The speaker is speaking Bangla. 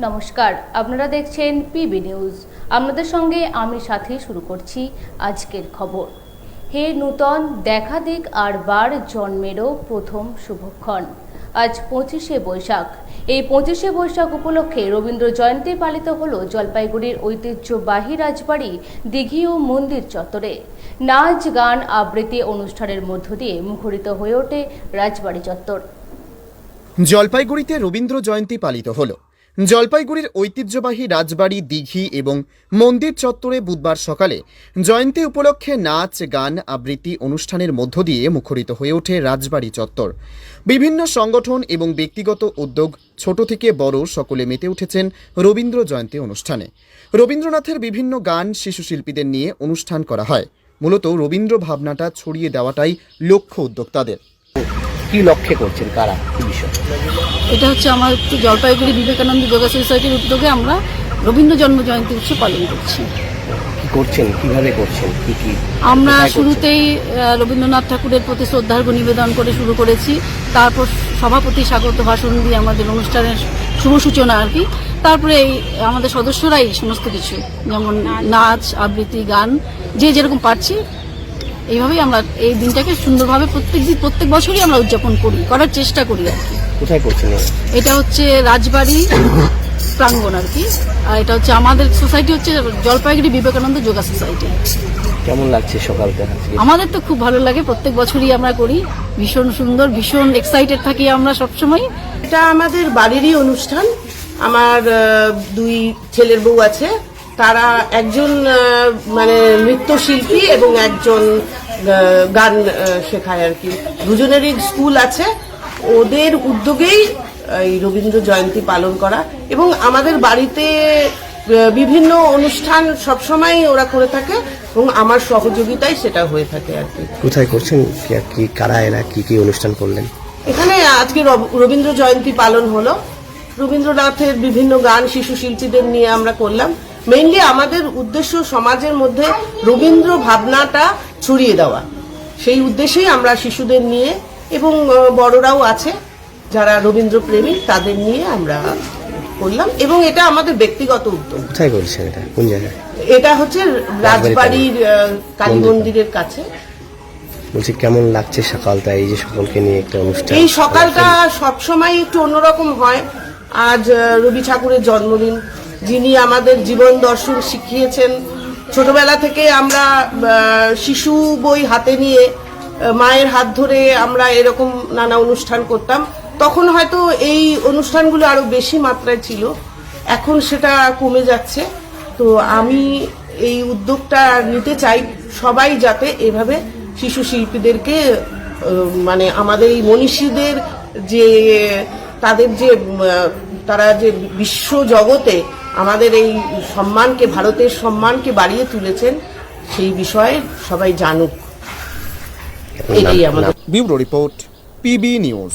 নমস্কার, আপনারা দেখছেন পিবি নিউজ। আপনাদের সঙ্গে আমি সাথে শুরু করছি আজকের খবর। হে নূতন, দেখা দিক আর বার জন্মেরও প্রথম শুভক্ষণ। আজ পঁচিশে বৈশাখ। এই পঁচিশে বৈশাখ উপলক্ষে রবীন্দ্র জয়ন্তী পালিত হল জলপাইগুড়ির ঐতিহ্যবাহী রাজবাড়ি দিঘি ও মন্দির চত্বরে। নাচ, গান, আবৃত্তি অনুষ্ঠানের মধ্য দিয়ে মুখরিত হয়ে ওঠে রাজবাড়ি চত্বর। জলপাইগুড়িতে রবীন্দ্র জয়ন্তী পালিত হল। জলপাইগুড়ির ঐতিহ্যবাহী রাজবাড়ি, দিঘি এবং মন্দির চত্বরে বুধবার সকালে জয়ন্তী উপলক্ষে নাচ, গান, আবৃত্তি অনুষ্ঠানের মধ্য দিয়ে মুখরিত হয়ে ওঠে রাজবাড়ি চত্বর। বিভিন্ন সংগঠন এবং ব্যক্তিগত উদ্যোগ ছোট থেকে বড় সকলে মেতে উঠেছেন রবীন্দ্র জয়ন্তী অনুষ্ঠানে। রবীন্দ্রনাথের বিভিন্ন গান শিশু শিল্পীদের নিয়ে অনুষ্ঠান করা হয়। মূলত রবীন্দ্র ভাবনাটা ছড়িয়ে দেওয়াটাই লক্ষ্য উদ্যোক্তাদের। কি লক্ষ্যে করছেন? কারা? কি বিষয়? এটা হচ্ছে আমার জলপাইগুড়ি বিবেকানন্দ যোগা সোসাইটির উদ্যোগে আমরা রবীন্দ্র জন্ম জয়ন্তী উৎসব পালন করছি। কি করছেন? কীভাবে করছেন? কি কি? আমরা শুরুতেই রবীন্দ্রনাথ ঠাকুরের প্রতি শ্রদ্ধার্ঘ নিবেদন করে শুরু করেছি। তারপর সভাপতি স্বাগত ভাষণ দিয়ে আমাদের অনুষ্ঠানের শুভ সূচনা আর কি। তারপরে এই আমাদের সদস্যরাই সমস্ত কিছু যেমন নাচ আবৃত্তি গান যে যেরকম পারছি এইভাবেই আমরা এই দিনটাকে সুন্দরভাবে প্রত্যেক দিন প্রত্যেক বছরই আমরা উদযাপন করি করার চেষ্টা করি আর কি। কোথায় করছেন এটা হচ্ছে রাজবাড়ি প্রাঙ্গণ আর কি। আর এটা হচ্ছে আমাদের সোসাইটি হচ্ছে জলপাইগুড়ি বিবেকানন্দ যোগা সোসাইটি। কেমন লাগছে সকালটা আমাদের তো খুব ভালো লাগে প্রত্যেক বছরই আমরা করি। ভীষণ সুন্দর ভীষণ এক্সাইটেড থাকি আমরা সবসময়। এটা আমাদের বাড়িরই অনুষ্ঠান। আমার দুই ছেলের বউ আছে। তারা একজন মানে নৃত্যশিল্পী এবং একজন গান শেখায় আর কি। দুজনেরই স্কুল আছে। ওদের উদ্যোগেই এই রবীন্দ্র জয়ন্তী পালন করা। এবং আমাদের বাড়িতে বিভিন্ন অনুষ্ঠান সবসময় ওরা করে থাকে এবং আমার সহযোগিতায় সেটা হয়ে থাকে আর কি। কোথায় করছেন? কি- কি কারা এরা? কি কি অনুষ্ঠান করলেন? এখানে আজকে রব- রবীন্দ্র জয়ন্তী পালন হলো। রবীন্দ্রনাথের বিভিন্ন গান শিশু শিল্পীদের নিয়ে আমরা করলাম। মেইনলি আমাদের উদ্দেশ্য সমাজের মধ্যে রবীন্দ্র ভাবনাটা ছড়িয়ে দেওয়া। সেই উদ্দেশ্যেই আমরা শিশুদের নিয়ে এবং বড়রাও আছে যারা রবীন্দ্র প্রেমী তাদের নিয়ে আমরা করলাম এবং এটা আমাদের ব্যক্তিগত উদ্যোগ। কোথায় করছেন এটা? কোন জায়গায়? এটা হচ্ছে রাজবাড়ির কালী মন্দিরের কাছে। বলছি কেমন লাগছে সকালটা এই যে সকলকে নিয়ে একটা অনুষ্ঠান? এই সকালটা সবসময় একটু অন্যরকম হয়। আজ রবি ঠাকুরের জন্মদিন যিনি আমাদের জীবন দর্শন শিখিয়েছেন। ছোটবেলা থেকে আমরা শিশু বই হাতে নিয়ে মায়ের হাত ধরে আমরা এরকম নানা অনুষ্ঠান করতাম। তখন হয়তো এই অনুষ্ঠানগুলো আরও বেশি মাত্রায় ছিল। এখন সেটা কমে যাচ্ছে। তো আমি এই উদ্যোগটা নিতে চাই সবাই যাতে এভাবে শিশু শিল্পীদেরকে মানে আমাদের এই মনীষীদের যে, তাদের যে তারা যে বিশ্ব জগতে আমাদের এই সম্মানকে ভারতের সম্মানকে বাড়িয়ে তুলেছেন সেই বিষয়ে সবাই জানুক। এটাই আমাদের ব্যুরো রিপোর্ট পিবি নিউজ।